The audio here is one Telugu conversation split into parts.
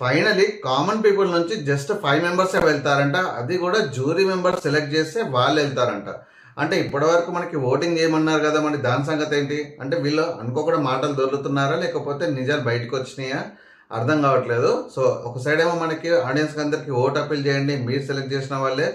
ఫైనలీ కామన్ పీపుల్ నుంచి జస్ట్ ఫైవ్ మెంబర్స్ వెళ్తారంట. అది కూడా జ్యూరీ మెంబర్స్ సెలెక్ట్ చేస్తే వాళ్ళు వెళ్తారంట. అంటే ఇప్పటి వరకు మనకి ఓటింగ్ చేయమన్నారు కదా మరి దాని సంగతి ఏంటి? అంటే వీళ్ళు అనుకోకుండా మాటలు దొరుకుతున్నారా లేకపోతే నిజాలు బయటకు వచ్చినాయా? అర్థం కావట్లేదు. సో ఒక సైడ్ ఏమో మనకి ఆడియన్స్కి అందరికి ఓట్ అప్పీల్ చేయండి మీరు సెలెక్ట్ చేసిన వాళ్ళే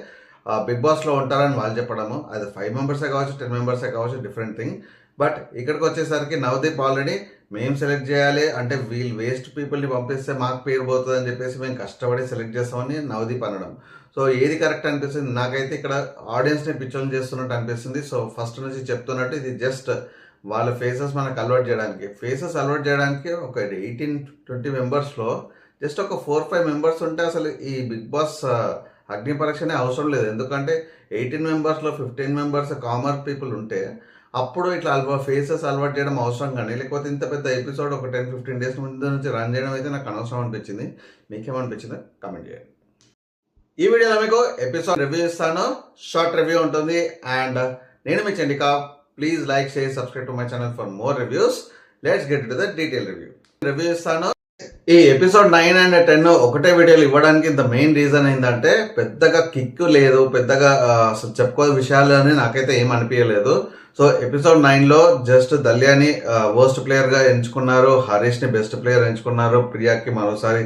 బిగ్ బాస్లో ఉంటారని వాళ్ళు చెప్పడము. అది ఫైవ్ మెంబర్సే కావచ్చు టెన్ మెంబర్సే కావచ్చు డిఫరెంట్ థింగ్ బట్ ఇక్కడికి వచ్చేసరికి నవదీప్ ఆల్రెడీ మేము సెలెక్ట్ చేయాలి. అంటే వీళ్ళు వేస్ట్ పీపుల్ని పంపిస్తే మాకు పేరు పోతుంది అని చెప్పేసి మేము కష్టపడి సెలెక్ట్ చేస్తామని నవదీప్ అనడం. సో ఏది కరెక్ట్ అనిపిస్తుంది? నాకైతే ఇక్కడ ఆడియన్స్ని పిక్చర్లు చేస్తున్నట్టు అనిపిస్తుంది. సో ఫస్ట్ నుంచి చెప్తున్నట్టు ఇది జస్ట్ వాళ్ళ ఫేసెస్ మనకు అలవాట్ చేయడానికి. ఫేసెస్ అలవాట్ చేయడానికి ఒక ఎయిటీన్ ట్వంటీ మెంబర్స్లో జస్ట్ ఒక ఫోర్ ఫైవ్ మెంబర్స్ ఉంటే అసలు ఈ బిగ్ బాస్ అగ్ని పరీక్షనే అవసరం లేదు. ఎందుకంటే ఎయిటీన్ మెంబర్స్లో ఫిఫ్టీన్ మెంబర్స్ కామన్ పీపుల్ ఉంటే అప్పుడు ఇట్లా అల్వా ఫేసెస్ అలవాటు చేయడం అవసరం కానీ లేకపోతే ఇంత పెద్ద ఎపిసోడ్ ఒక టెన్ ఫిఫ్టీన్ డేస్ ముందు నుంచి రన్ చేయడం అయితే నాకు అనవసరం అనిపించింది. మీకేమనిపించింది కామెంట్ చేయండి. ఈ వీడియోలో మీకు ఎపిసోడ్ రివ్యూ ఇస్తాను. షార్ట్ రివ్యూ ఉంటుంది. అండ్ నేను మీ Chandika. Please like share subscribe to my channel for more reviews let's get to the detail review review ఇస్తాను. ఈ ఎపిసోడ్ నైన్ అండ్ టెన్ ఒకటే వీడియోలు ఇవ్వడానికి ఇంత మెయిన్ రీజన్ ఏంటంటే పెద్దగా కిక్ లేదు పెద్దగా అసలు చెప్పుకో విషయాలు అని నాకైతే ఏం అనిపించలేదు సో ఎపిసోడ్ నైన్లో జస్ట్ దల్యాని వర్స్ట్ ప్లేయర్గా ఎంచుకున్నారు హరీష్ని బెస్ట్ ప్లేయర్ ఎంచుకున్నారు. ప్రియాకి మరోసారి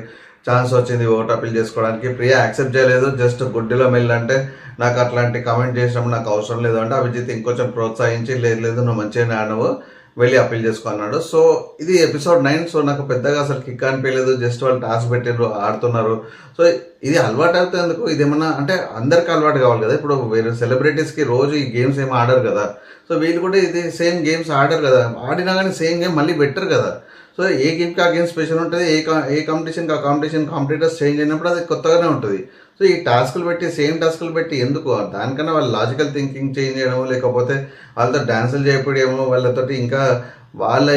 ఛాన్స్ వచ్చింది ఓట్ అప్పీల్ చేసుకోవడానికి. ప్రియా యాక్సెప్ట్ చేయలేదు జస్ట్ గుడ్డిలో మెల్లంటే నాకు అట్లాంటి కామెంట్ చేసినప్పుడు నాకు అవసరం లేదు. అంటే అభిజిత్ ఇంకొంచెం ప్రోత్సహించి లేదు లేదు నువ్వు మంచిగా ఆడవు వెళ్ళి అప్పీల్ చేసుకో అన్నాడు సో ఇది ఎపిసోడ్ నైన్ సో నాకు పెద్దగా అసలు కిక్ అనిపించలేదు. జస్ట్ వాళ్ళు టాస్క్ పెట్టారు ఆడుతున్నారు. సో ఇది అలవాటు అవుతుంది ఎందుకు? ఇది ఏమన్నా అంటే అందరికి అలవాటు కావాలి కదా. ఇప్పుడు వేరే సెలబ్రిటీస్కి రోజు ఈ గేమ్స్ ఏమి ఆడరు కదా. సో వీళ్ళు కూడా ఇది సేమ్ గేమ్స్ ఆడరు కదా. ఆడినా కానీ సేమ్ గేమ్ మళ్ళీ బెటర్ కదా. సో ఏ గేమ్కి ఆ గేమ్ స్పెషల్ ఉంటుంది ఏ ఏ కాంపిటీషన్కి ఆ కాంపిటీషన్ కాంపిటీటర్స్ చేంజ్ అయినప్పుడు అది కొత్తగానే ఉంటుంది. సో ఈ టాస్కులు పెట్టి సేమ్ టాస్కులు పెట్టి ఎందుకు? దానికన్నా వాళ్ళ లాజికల్ థింకింగ్ చేంజ్ చేయడము లేకపోతే వాళ్ళతో డాన్సులు చేయడము వాళ్ళతోటి ఇంకా వాళ్ళ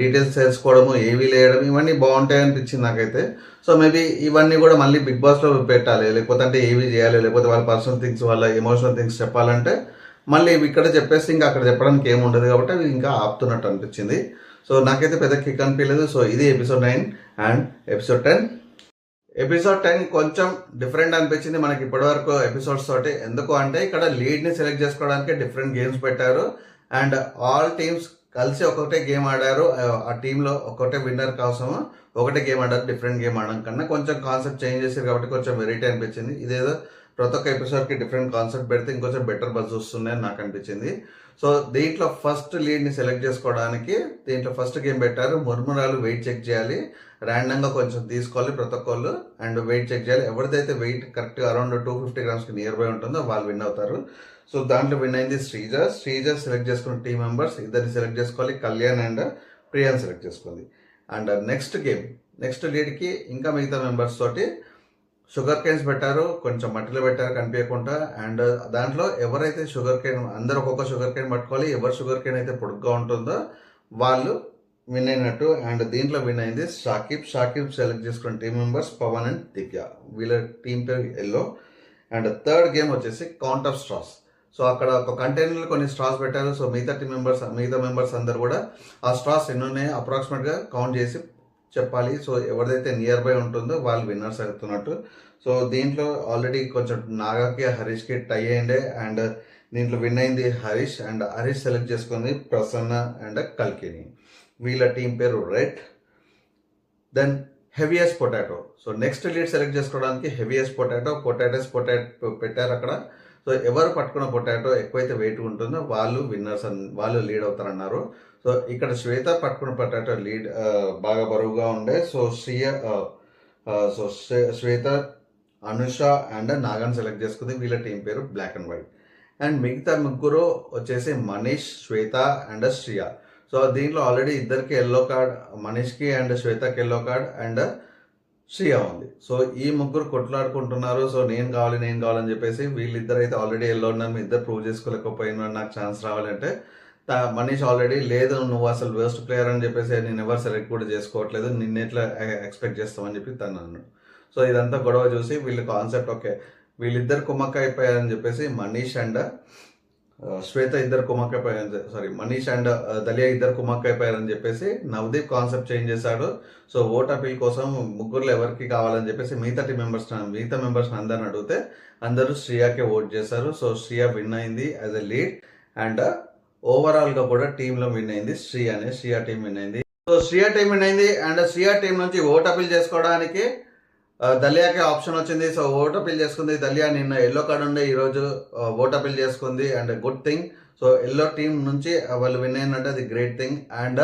డీటెయిల్స్ తెలుసుకోవడము ఏవి లేయడం ఇవన్నీ బాగుంటాయి అనిపించింది నాకైతే. సో మేబీ ఇవన్నీ కూడా మళ్ళీ బిగ్ బాస్లో పెట్టాలి లేకపోతే అంటే ఏవి చేయాలి లేకపోతే వాళ్ళ పర్సనల్ థింగ్స్ వాళ్ళ ఎమోషనల్ థింగ్స్ చెప్పాలంటే మళ్ళీ ఇక్కడ చెప్పేసి ఇంకా అక్కడ చెప్పడానికి ఏముండదు కాబట్టి అవి ఇంకా ఆపుతున్నట్టు అనిపించింది. సో నాకైతే పెద్ద కిక్ అనిపించలేదు. సో ఇది episode nine and episode ten episode ten కొంచెం డిఫరెంట్ అనిపించింది మనకి ఇప్పటివరకు ఎపిసోడ్స్ తోటి. ఎందుకు అంటే ఇక్కడ లీడ్ని సెలెక్ట్ చేసుకోవడానికి డిఫరెంట్ గేమ్స్ పెట్టారు. అండ్ ఆల్ టీమ్స్ కలిసి uh, ఒకటే గేమ్ ఆడారు. ఆ టీంలో ఒకటే విన్నర్ కోసం ఒకటే గేమ్ ఆడారు డిఫరెంట్ గేమ్ ఆడడం కన్నా కొంచెం కాన్సెప్ట్ చేంజ్ చేశారు కాబట్టి కొంచెం వెరైటీ అనిపించింది. ఇదేదో ప్రతి ఒక్క ఎపిసోడ్కి డిఫరెంట్ కాన్సెప్ట్ పెడితే ఇంకొంచెం బెటర్ బజ్ వస్తున్నాయని నాకు అనిపించింది. సో దీంట్లో ఫస్ట్ లీడ్ని సెలెక్ట్ చేసుకోవడానికి దీంట్లో ఫస్ట్ గేమ్ పెట్టారు? ముర్మురాలు వెయిట్ చెక్ చేయాలి. ర్యాండమ్గా కొంచెం తీసుకోవాలి ప్రతి ఒక్కళ్ళు అండ్ వెయిట్ చెక్ చేయాలి. ఎవరిదైతే వెయిట్ కరెక్ట్గా అరౌండ్ టూ ఫిఫ్టీ గ్రామ్స్కి నియర్ బై ఉంటుందో వాళ్ళు విన్ అవుతారు. సో దాంట్లో విన్ అయింది శ్రీజ. శ్రీజ సెలెక్ట్ చేసుకున్న టీం మెంబర్స్ ఇద్దరిని సెలెక్ట్ చేసుకోవాలి. కళ్యాణ్ అండ్ ప్రియాన్ సెలెక్ట్ చేసుకోవాలి. అండ్ నెక్స్ట్ గేమ్ నెక్స్ట్ లీడ్కి ఇంకా మిగతా మెంబర్స్ తోటి షుగర్ కేన్స్ పెట్టారు కొంచెం మట్టిలో పెట్టారు కనిపించకుండా. అండ్ దాంట్లో ఎవరైతే షుగర్ కేన్ అందరు ఒక్కొక్క షుగర్ కేన్ పట్టుకోవాలి ఎవరు షుగర్ కేన్ అయితే పొడుగ్గా ఉంటుందో వాళ్ళు విన్ అయినట్టు. అండ్ దీంట్లో విన్ అయింది షాకిబ్ షాకిబ్ సెలెక్ట్ చేసుకున్న team members Pavan and Divya వీళ్ళ టీం పేరు ఎల్లో అండ్ థర్డ్ గేమ్ వచ్చేసి కౌంట్ ఆఫ్ స్ట్రాస్ సో అక్కడ ఒక కంటైనర్లో కొన్ని స్ట్రాస్ పెట్టారు. సో మిగతా టీం మెంబర్స్ మిగతా మెంబర్స్ అందరు కూడా ఆ స్ట్రాస్ ఎన్ని ఉన్నాయో అప్రాక్సిమేట్గా కౌంట్ చేసి చెప్పాలి. సో ఎవరిదైతే నియర్ బై ఉంటుందో వాళ్ళు విన్నర్స్ అవుతున్నట్టు సో దీంట్లో ఆల్రెడీ కొంచెం నాగాకి హరీష్కి టై అయ్యిండే. అండ్ దీంట్లో విన్ అయింది హరీష్. అండ్ హరీష్ సెలెక్ట్ చేసుకుంది ప్రసన్న అండ్ కల్కిని. వీళ్ళ టీం పేరు red then heaviest potato so next lead select చేసుకోవడానికి హెవియస్ పొటాటో పొటాటోస్ పొటాటో పెట్టారు అక్కడ. సో ఎవరు పట్టుకున్న పొటాటో ఎక్కువైతే వెయిట్ ఉంటుందో వాళ్ళు విన్నర్స్ అన్ వాళ్ళు లీడ్ అవుతారన్నారు. సో ఇక్కడ శ్వేత పట్టుకున్న పొటాటో లీడ్ బాగా బరువుగా ఉండే. So Shriya so Shweta Anusha and Nagan select చేసుకుంది. వీళ్ళ టీం పేరు బ్లాక్ అండ్ వైట్ అండ్ మిగతా ముగ్గురు వచ్చేసి మనీష్ శ్వేత అండ్ శ్రియ. సో దీంట్లో ఆల్రెడీ ఇద్దరికి ఎల్లో కార్డ్ మనీష్కి అండ్ శ్వేతకి ఎల్లో కార్డ్ అండ్ శ్రియ ఉంది. సో ఈ ముగ్గురు కొట్లాడుకుంటున్నారు. సో నేను కావాలి నేను కావాలని చెప్పేసి వీళ్ళిద్దరు అయితే ఆల్రెడీ ఎల్లో ఉన్నారు. మీ ఇద్దరు ప్రూవ్ చేసుకోలేకపోయినా నాకు ఛాన్స్ రావాలంటే మనీష్ ఆల్రెడీ లేదు నువ్వు అసలు వేస్ట్ ప్లేయర్ అని చెప్పేసి నేను ఎవరు సెలెక్ట్ కూడా చేసుకోవట్లేదు. నిన్న ఎట్లా ఎక్స్పెక్ట్ చేస్తామని చెప్పి తను అన్నాడు. సో ఇదంతా గొడవ చూసి వీళ్ళ కాన్సెప్ట్ ఓకే వీళ్ళిద్దరు కుమ్మక్క అయిపోయారని చెప్పేసి మనీష్ అండ్ శ్వేత ఇద్దరు కుమ్మక్కైపోయారు సారీ మనీష్ అండ్ దలియా ఇద్దరు కుమ్మక్కైపోయారని చెప్పేసి నవదీప్ కాన్సెప్ట్ చేంజ్ చేశాడు. సో ఓట్ అపీల్ కోసం ముగ్గురులో ఎవరికి కావాలని చెప్పేసి మిగతా టీం మెంబర్స్ మిగతా మెంబర్స్ అందరిని అడిగితే అందరూ శ్రియాకే ఓట్ చేశారు. సో శ్రియ విన్ అయింది యాజ్ ఎ లీడ్ అండ్ ఓవరాల్గా కూడా టీంలో విన్ అయింది శ్రీ అనే శ్రియా టీం విన్ అయింది. సో శ్రియా టీం విన్ అయింది అండ్ శ్రియా టీం నుంచి ఓట్ అపీల్ చేసుకోవడానికి దలియాకి ఆప్షన్ వచ్చింది. సో ఓట్ అపీల్ చేసుకుంది దలియా. నిన్న ఎల్లో కార్డ్ ఉండే. ఈరోజు ఓట్ అపీల్ చేసుకుంది and good thing so yellow team నుంచి వాళ్ళు విన్ అయినట్టు అది గ్రేట్ థింగ్ అండ్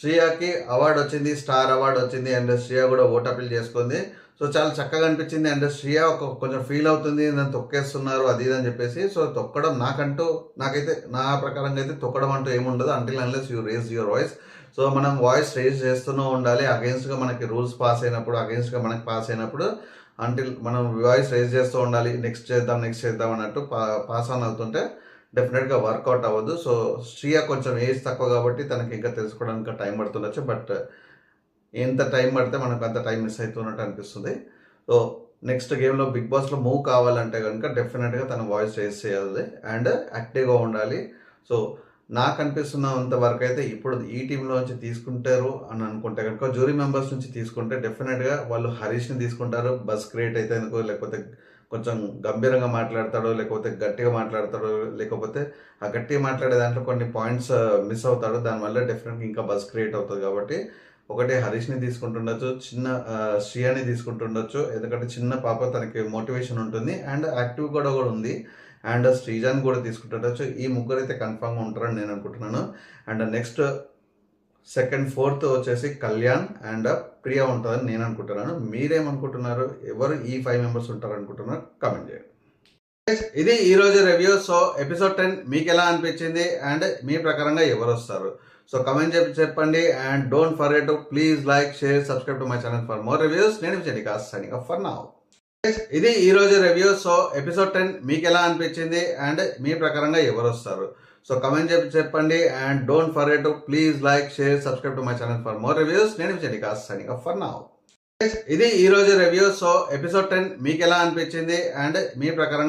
శ్రియాకి అవార్డు వచ్చింది. స్టార్ అవార్డు వచ్చింది. అండ్ uh, శ్రియా కూడా ఓట్ అపీల్ చేసుకుంది. సో చాలా చక్కగా అనిపించింది. అండ్ uh, శ్రియా ఒక కొంచెం ఫీల్ అవుతుంది. నన్ను తొక్కేస్తున్నారు. అది ఇది అని చెప్పేసి. సో తొక్కడం నాకంటూ నాకైతే నా ప్రకారంగా అయితే తొక్కడం అంటూ ఏముండదు. Until unless you raise your voice so మనం వాయిస్ రేజ్ చేస్తూనే ఉండాలి. అగెన్స్ట్గా మనకి రూల్స్ పాస్ అయినప్పుడు అగెన్స్ట్గా మనకి పాస్ అయినప్పుడు అంటిల్ మనం వాయిస్ రేస్ చేస్తూ ఉండాలి. నెక్స్ట్ చేద్దాం నెక్స్ట్ చేద్దాం అన్నట్టు పాస్ ఆన్ అవుతుంటే డెఫినెట్గా వర్కౌట్ అవ్వదు. సో శ్రీయ కొంచెం ఏజ్ తక్కువ కాబట్టి తనకి ఇంకా తెలుసుకోవడానికి టైం పడుతుండొచ్చు. బట్ ఎంత టైం పడితే మనకు అంత టైం మిస్ అవుతున్నట్టు అనిపిస్తుంది. సో నెక్స్ట్ గేమ్లో బిగ్ బాస్లో మూవ్ కావాలంటే కనుక డెఫినెట్గా తన వాయిస్ రేస్ చేయాలి. అండ్ యాక్టివ్గా ఉండాలి. సో నాకు అనిపిస్తున్నంత వరకు అయితే ఇప్పుడు ఈ టీంలో నుంచి తీసుకుంటారు అని అనుకుంటే కనుక జూరీ మెంబర్స్ నుంచి తీసుకుంటే డెఫినెట్గా వాళ్ళు హరీష్ని తీసుకుంటారు. బస్ క్రియేట్ అయితే ఎందుకో లేకపోతే కొంచెం గంభీరంగా మాట్లాడతాడో లేకపోతే గట్టిగా మాట్లాడతాడో లేకపోతే ఆ గట్టిగా మాట్లాడే దాంట్లో కొన్ని పాయింట్స్ మిస్ అవుతాడు దానివల్ల డెఫినెట్గా ఇంకా బస్ క్రియేట్ అవుతుంది కాబట్టి ఒకటి హరీష్ని తీసుకుంటుండొచ్చు చిన్న ఆ, శ్రియాని తీసుకుంటుండొచ్చు. ఎందుకంటే చిన్న పాప తనకి మోటివేషన్ ఉంటుంది. అండ్ యాక్టివ్ కూడా కూడా ఉంది. అండ్ శ్రీజాన్ కూడా తీసుకుంటుండొచ్చు ఈ ముగ్గురు అయితే కన్ఫామ్గా ఉంటారని నేను అనుకుంటున్నాను. అండ్ నెక్స్ట్ సెకండ్ ఫోర్త్ వచ్చేసి కళ్యాణ్ అండ్ ప్రియా ఉంటుందని నేను అనుకుంటున్నాను. మీరేమనుకుంటున్నారు? ఎవరు ఈ ఫైవ్ మెంబర్స్ ఉంటారు అనుకుంటున్నారు కామెంట్ చేయండి ఇది ఈ రోజు రివ్యూ సో ఎపిసోడ్ టెన్ మీకు ఎలా అనిపించింది? అండ్ మీ ప్రకారంగా ఎవరు వస్తారు? సో కమెంట్ చెప్పి చెప్పండి. And don't forget to please like share subscribe to my channel for more reviews నేను చెడికాస్ సైనింగ్ ఆఫ్ ఫర్ నౌ ఇది ఈ రోజు రివ్యూ సో ఎపిసోడ్ టెన్ మీకు ఎలా అనిపించింది అండ్ మీ ప్రకారంగా ఎవరు వస్తారు? సో కమెంట్ చెప్పి చెప్పండి and don't forget to please like share subscribe to my channel for more reviews నేను చెడికాస్ సైనింగ్ ఆఫ్ ఫర్ నౌ ఇది ఈ రోజు రివ్యూ సో ఎపిసోడ్ టెన్ మీకు ఎలా అనిపించింది అండ్ మీ ప్రకారంగా